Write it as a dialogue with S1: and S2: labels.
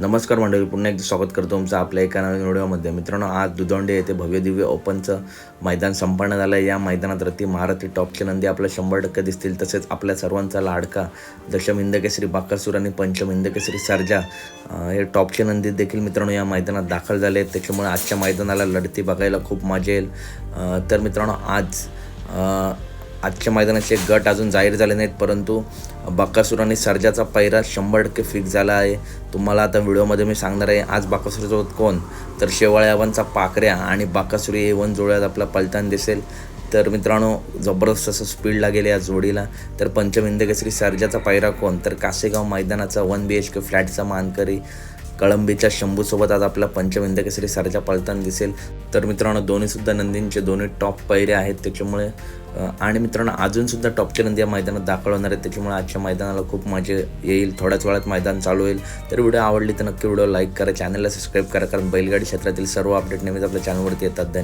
S1: नमस्कार मंडळी पुन्हा एकदा स्वागत करतो तुमचं आपल्या एका नवीन व्हिडिओमध्ये. मित्रांनो आज दुदोंडे येथे भव्य दिव्य ओपनचं मैदान संपन्न झालं आहे. या मैदानात रती महारथी टॉपचे नंदी आपल्या शंभर टक्के दिसतील. तसेच आपल्या सर्वांचा लाडका दशम हिंदकेसरी बाकासूर आणि पंचम हिंदकेसरी सर्जा हे टॉपचे नंदी देखील मित्रांनो या मैदानात दाखल झाले आहेत. त्याच्यामुळे आजच्या मैदानाला लढती बघायला खूप मजा येईल. तर मित्रांनो आज आजच्या मैदानाचे गट अजून जाहीर झाले नाहीत परंतु बाकासूर आणि सर्जाचा पैरा शंभर टक्के फिक्स झाला आहे. तुम्हाला आता व्हिडिओमध्ये मी सांगणार आहे आज बाकासूरसोबत कोण? तर शेवाळ्यावांचा पाकऱ्या आणि बाकासुरी एवन वन जोड्यात आपला पलतान दिसेल. तर मित्रांनो जबरदस्त असं स्पीड लागेल या जोडीला. तर पंचमिंद केसरी सर्जाचा पैरा कोण? तर कासेगाव मैदानाचा वन बी एच के फ्लॅटचा मानकरी. कळंबीच्या शंभूसोबत आज आपला पंचविंद केसरी सारख्या पळताना दिसेल. तर मित्रांनो दोन्हीसुद्धा नंदींचे दोन्ही टॉप पैरे आहेत. त्याच्यामुळे आणि मित्रांनो अजूनसुद्धा टॉपच्या टॉपचे नंदी या मैदानात दाखल होणार आहेत. त्याच्यामुळे आजच्या मैदानाला खूप मजा येईल. थोड्याच वेळात मैदान चालू होईल. तर व्हिडिओ आवडली तर नक्की व्हिडिओ लाईक करा चॅनलला सबस्क्राईब करा कारण बैलगाडी क्षेत्रातील सर्व अपडेट नेहमीच आपल्या चॅनलवरती येतात.